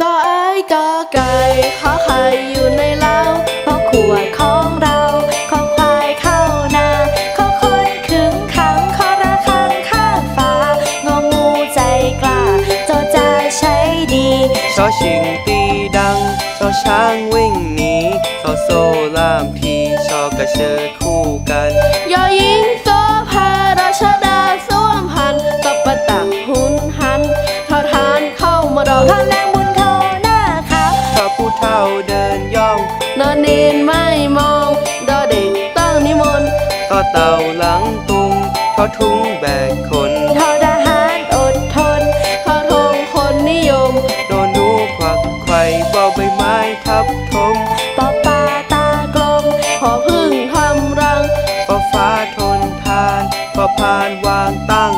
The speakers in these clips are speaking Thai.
ก็เอ้ยก็ไก่ขอไข่อยู่ในเล้าเพราะขวดของเราขอควายเข้านาขอคนขึงขังขอระฆังข้างฟ้างองูใจกล้าโจจาใช้ดีชอชิงตีดังชอช้างวิ่งหนีชอโซล่ามทีชอกระเชอคู่กันยอยิงโซพาราชดาสวมพันกับประตักหุนหันทอทานเข้ามารองท่านแรง เต่าหลังตุงทอทุงแบกคนทอทหารอดทนทอทงคนนิยม โดนหนูควักไข่บอใบไม้ทับทมปอปลาตากลมพอพึ่งทำรังฟ้าฟ้าทนทานพอพานวางตั้ง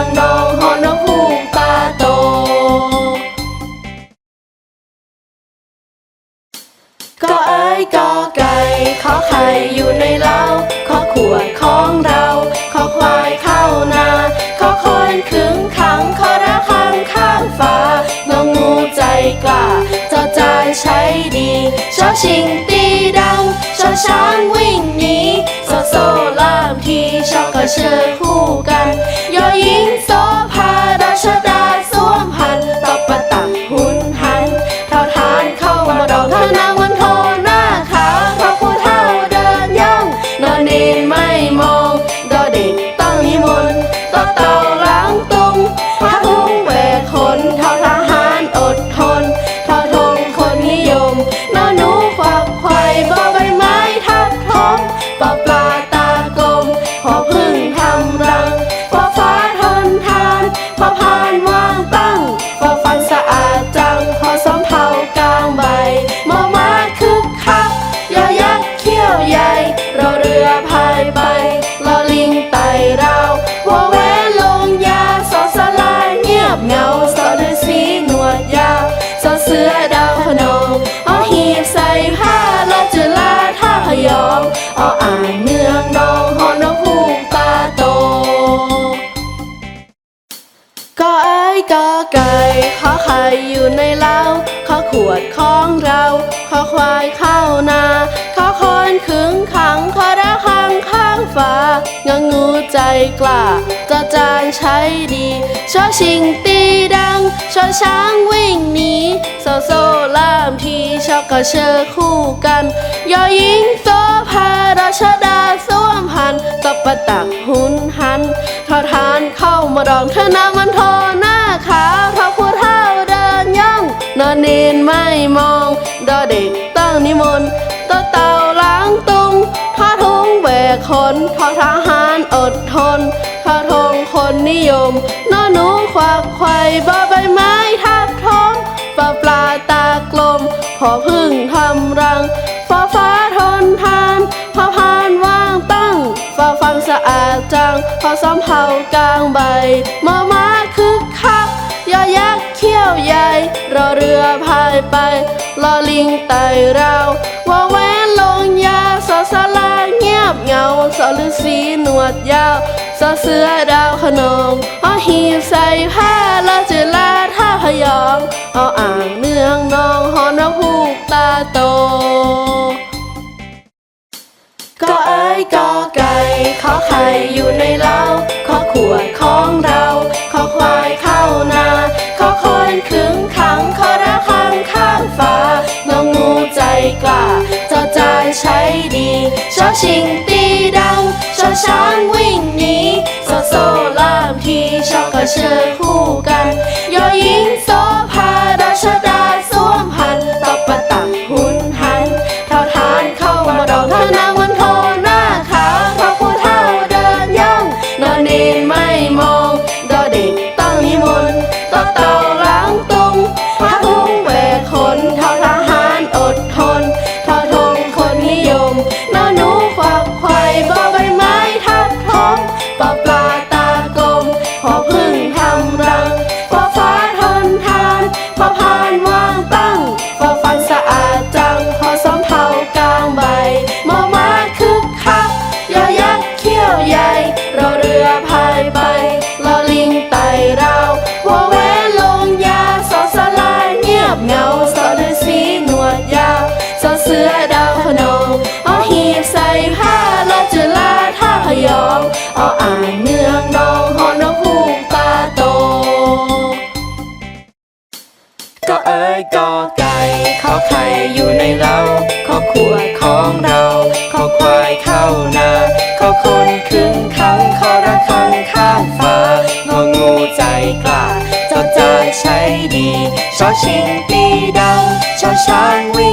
องนองหอนกฮูกตาโต ก็เอ้ยก็ไก่ขอไข่อยู่ในเล้าขอขวดของเราขอควายเข้านาขอคนขึงขังขอระฆังข้างฟ้างองูใจกล้าเจ้าจานใช้ดีชอชิง เกอไก่ขอไข่อยู่ในเล้าขอขวดของเราขอควายเข้านาขอคอนขึงขังขอระฆังข้างฟ้างงูใจกล้าจะจานใช้ดีชอชิงตีดังชอช้างวิ่งหนีโซโซล่ามทีชอกกระเชอคู่กันยอยิงโซพาราชดาสวมพันกับประตักหุนหันทอทานเข้ามาดองเธอนาม ตั้งนิมนต์ต่อเต่าล้างตุงทอทุงแบกคนทอทหารอดทนทอทงคนนิยมนอหนูควักไข่บอใบไม้ทับทมปลาปลาตากลม พอพึ่งทำรังฟ้าฟ้าทนทานพอพานว่างตั้งฟ้าฟังสะอาดจัง พอซ้อมเผากลางใบมอมา ยอยักษ์เขี้ยวใหญ่ รอเรือพายไป รอลิงไต่เราว่าแวนลงยาสอสลาเงียบเงาสอฤาษีหนวดยาวสอเสือดาวขนองอหีบใส่ผ้าลาจุลาท่าพยองออ่างเนืองนองหอนกฮูกตาโตก็เอ้ยก็ไก่ขอไข่อยู่ในเล้า ชิงตีดังชอนช้างวิ่งหนีโซโซล่ามทีชอกกระเชอคู่กันยอยิงโซพาราชดาสวมพันตบประตักหุนหันเท่าทานเข้ามาดองท่านางวันโทหน้าขาวพระผู้เท่าเดินย่องนอนเนนไม่มองดอเด็กตั้งนิมนต์ต่อต่า ออายเนืองดองหอน้องผูกตาโต ก็เอ้ยก็ไก่ขอไข่อยู่ในเล้าขอขวดของเราขอควายเข้านาขอคนครึ่งคังขอระคังข้างฟ้างองูใจกล้าเจ้าจาใช้ดีชอชิงปีดังชอช้างวี